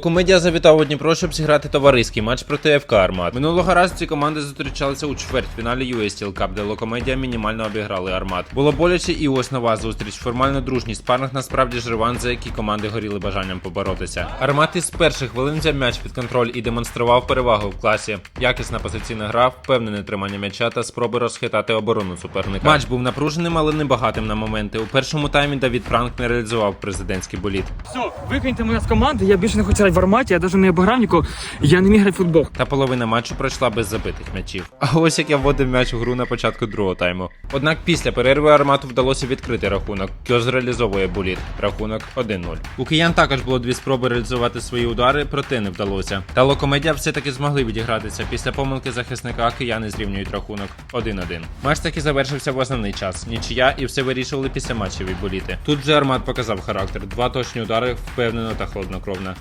Комедія завітав у Дніпро, щоб зіграти товариський матч проти ФК Армат. Минулого разу ці команди зустрічалися у чвертьфіналі USTL Cup, де Локомедія мінімально обіграли Армат. Було боляче і ось нова зустріч. Формально дружній спарних насправді ж реванш, за які команди горіли бажанням поборотися. Армат із перших хвилин взяв м'яч під контроль і демонстрував перевагу в класі. Якісна позиційна гра, впевнене тримання м'яча та спроби розхитати оборону суперника. Матч був напруженим, але не багатим на моменти. У першому таймі Давід Франк не реалізував президентський боліт. Все, викиньте мене з команди, я більше не хочу грати в арматі, я навіть не обіграв нікого, я не міг грати футбол. Та половина матчу пройшла без забитих м'ячів. А ось як я вводив м'яч у гру на початку другого тайму. Однак після перерви армату вдалося відкрити рахунок. Кьоз реалізовує буліт. Рахунок 1-0. У киян також було дві спроби реалізувати свої удари, проте не вдалося. Та локомедія все-таки змогли відігратися. Після помилки захисника кияни зрівнюють рахунок 1-1. Матч таки завершився в основний час. Нічия і все вирішували після матчеві боліти. Тут же армат показав характер. Два точні удари впевнено та хладнокровно.